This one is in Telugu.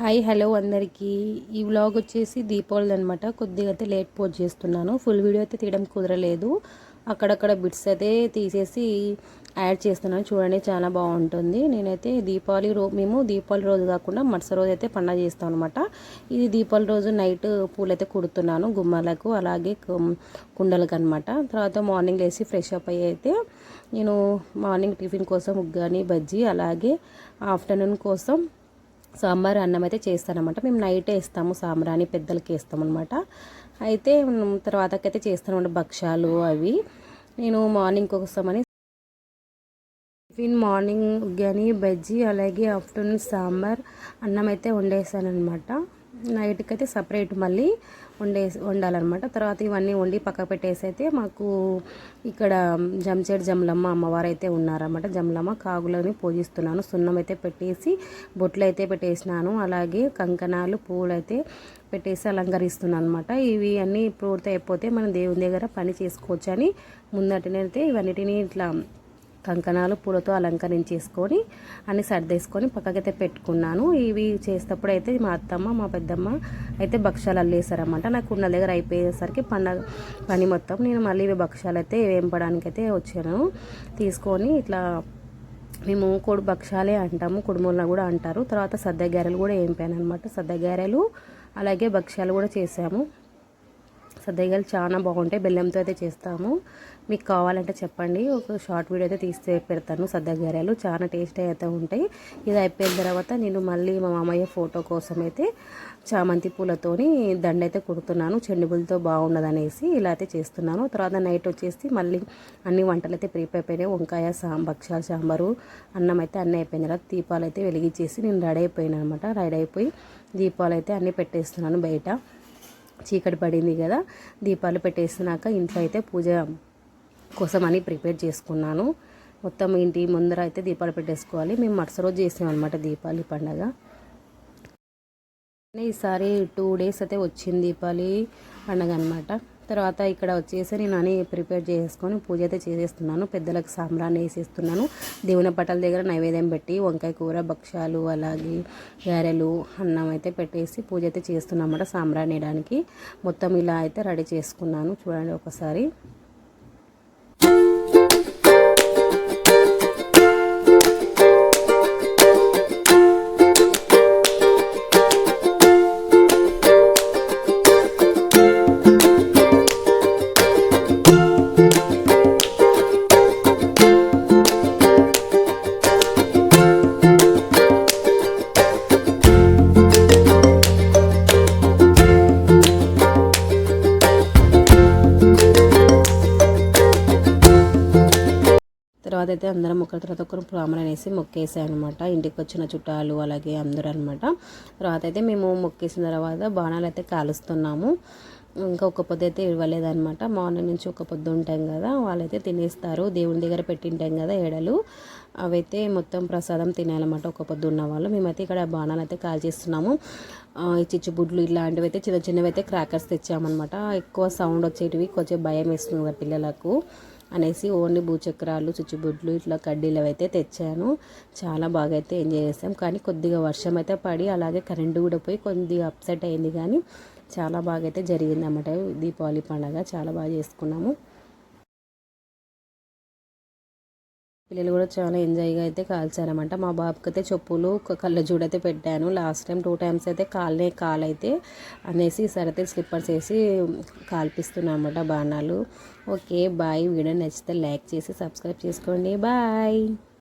హాయ్ హలో అందరికీ. ఈ వ్లాగ్ వచ్చేసి దీపావళి అనమాట కొద్దిగా అయితే లేట్ పోస్ట్ చేస్తున్నాను. ఫుల్ వీడియో అయితే తీయడం కుదరలేదు. అక్కడక్కడ బిట్స్ అయితే తీసేసి యాడ్ చేస్తున్నాను. చూడండి చాలా బాగుంటుంది. నేనైతే దీపావళి రో మేము దీపావళి రోజు కాకుండా మరుస రోజు అయితే పండగ చేస్తాం అనమాట ఇది దీపావళి రోజు నైట్ పూలైతే కుడుతున్నాను గుమ్మలకు అలాగే కుండలకు అనమాట తర్వాత మార్నింగ్ లేచి ఫ్రెష్ అప్ అయ్యి అయితే నేను మార్నింగ్ టిఫిన్ కోసం ఉగ్గాని బజ్జీ అలాగే ఆఫ్టర్నూన్ కోసం సాంబార్ అన్నం అయితే చేస్తానమాట మేము నైటే ఇస్తాము సాంబ్రాని పెద్దలకి అనమాట అయితే తర్వాతకైతే చేస్తాను భక్ష్యాలు అవి. నేను మార్నింగ్ కోసమని టిఫిన్ మార్నింగ్ కానీ బజ్జీ అలాగే ఆఫ్టర్నూన్ సాంబార్ అన్నం అయితే వండేసానమాట నైట్కి అయితే సపరేట్ మళ్ళీ వండే వండాలన్నమాట. తర్వాత ఇవన్నీ వండి పక్క పెట్టేసి అయితే మాకు ఇక్కడ జంచేడు జమలమ్మ అమ్మవారు అయితే ఉన్నారన్నమాట. జమలమ్మ కాగులని పూజిస్తున్నాను. సున్నం అయితే పెట్టేసి బొట్లు అయితే పెట్టేసినాను. అలాగే కంకణాలు పూలు అయితే పెట్టేసి అలంకరిస్తున్నాను అనమాట ఇవి అన్నీ పూర్తి అయిపోతే మనం దేవుని దగ్గర పని చేసుకోవచ్చు అని ముందటినైతే ఇవన్నిటిని ఇట్లా కంకణాలు పూలతో అలంకరించేసుకొని అన్ని సర్దేసుకొని పక్కకైతే పెట్టుకున్నాను. ఇవి చేసేటప్పుడు అయితే మా అత్తమ్మ మా పెద్దమ్మ అయితే భక్ష్యాలు అల్లేసారన్నమాట నాకు ఉన్న దగ్గర అయిపోయేసరికి పండగ పని మొత్తం నేను మళ్ళీ ఇవి భక్ష్యాలు అయితే వేంపడానికైతే వచ్చాను. తీసుకొని ఇట్లా మేము కొడు భక్ష్యాలే అంటాము కుడుములను కూడా అంటారు. తర్వాత సద్దగారెలు కూడా వేంపాను అనమాట సద్దగారెలు అలాగే భక్ష్యాలు కూడా చేసాము. సద్దయ్యలు చాలా బాగుంటాయి. బెల్లంతో అయితే చేస్తాము. మీకు కావాలంటే చెప్పండి. ఒక షార్ట్ వీడియో అయితే తీస్తే పెడతాను సద్దగారాలు. చాలా టేస్ట్ అయితే ఉంటాయి. ఇది అయిపోయిన తర్వాత నేను మళ్ళీ మా మామయ్య ఫోటో కోసం అయితే చామంతి పూలతోని దండ అయితే కుడుతున్నాను. చెండుగులతో బాగుండదనేసి ఇలా అయితే చేస్తున్నాను. తర్వాత నైట్ వచ్చేసి మళ్ళీ అన్ని వంటలు అయితే ప్రిపేర్ అయిపోయినాయి. వంకాయ సాంబక్షాలు సాంబారు అన్నం అయితే అన్నీ అయిపోయిన తర్వాత దీపాలు అయితే వెలిగించేసి నేను రెడీ అయిపోయాను అనమాట. రెడీ అయిపోయి దీపాలు అయితే అన్నీ పెట్టేస్తున్నాను బయట. చీకటి పడింది కదా దీపాలు పెట్టేసినాక ఇంట్లో అయితే పూజ కోసం అని ప్రిపేర్ చేసుకున్నాను. మొత్తం ఇంటి ముందర అయితే దీపాలు పెట్టేసుకోవాలి. మేము మరుస రోజు చేసాం అనమాట దీపావళి పండగ. ఈసారి టూ డేస్ అయితే వచ్చింది దీపావళి పండగ అనమాట తర్వాత ఇక్కడ వచ్చేసి నేను అని ప్రిపేర్ చేసుకొని పూజ అయితే చేసేస్తున్నాను. పెద్దలకు సాంబ్రాన్ని వేసేస్తున్నాను. దేవుని పటల దగ్గర నైవేద్యం పెట్టి వంకాయ కూర భక్ష్యాలు అలాగే గారెలు అన్నం అయితే పెట్టేసి పూజ అయితే చేస్తున్నాం అన్నమాట సాంబ్రాన్ని వేయడానికి. మొత్తం ఇలా అయితే రెడీ చేసుకున్నాను. చూడండి ఒకసారి. తర్వాత అయితే అందరం ఒకరి తర్వాత ఒకరు ప్రామణ అనేసి మొక్కేసాయి అనమాట ఇంటికి వచ్చిన చుట్టాలు అలాగే అందరూ అనమాట తర్వాత అయితే మేము మొక్కేసిన తర్వాత బాణాలు అయితే కాలుస్తున్నాము. ఇంకా ఒక పొద్దు అయితే ఇవ్వలేదన్నమాట. మార్నింగ్ నుంచి ఒక పొద్దు ఉంటాం కదా వాళ్ళైతే తినేస్తారు. దేవుని దగ్గర పెట్టింటాం కదా ఎడలు అవైతే మొత్తం ప్రసాదం తినాలన్నమాట ఒక పొద్దు ఉన్న వాళ్ళు. మేమైతే ఇక్కడ బాణాలు అయితే కాల్ చేస్తున్నాము చిచ్చుబుడ్లు ఇలాంటివి అయితే చిన్న చిన్నవి అయితే క్రాకర్స్ తెచ్చామన్నమాట. ఎక్కువ సౌండ్ వచ్చేటివి కొంచెం భయం వేస్తుంది కదా పిల్లలకు. అనేసి ఓన్లీ భూచక్రాలు చుచ్చుబుడ్లు ఇట్లా కడ్డీలు అయితే తెచ్చాను. చాలా బాగా అయితే ఎంజాయ్ చేసాం. కానీ కొద్దిగా వర్షం అయితే పడి అలాగే కరెంటు కూడా పోయి కొద్దిగా అప్సెట్ అయింది. కానీ చాలా బాగా అయితే జరిగింది అన్నమాట దీపావళి పండగ చాలా బాగా చేసుకున్నాము. పిల్లలు కూడా చాలా ఎంజాయ్గా అయితే కాల్చారనమాట మా బాబుకి అయితే చెప్పులు కళ్ళ అయితే పెట్టాను. లాస్ట్ టైం టూ టైమ్స్ అయితే కాలనే కాలైతే అనేసి సరైతే స్లిప్పర్స్ వేసి కాల్పిస్తున్నాను అనమాట బాణాలు. ఓకే బాయ్ వీడియో నచ్చితే లైక్ చేసి సబ్స్క్రైబ్ చేసుకోండి. బాయ్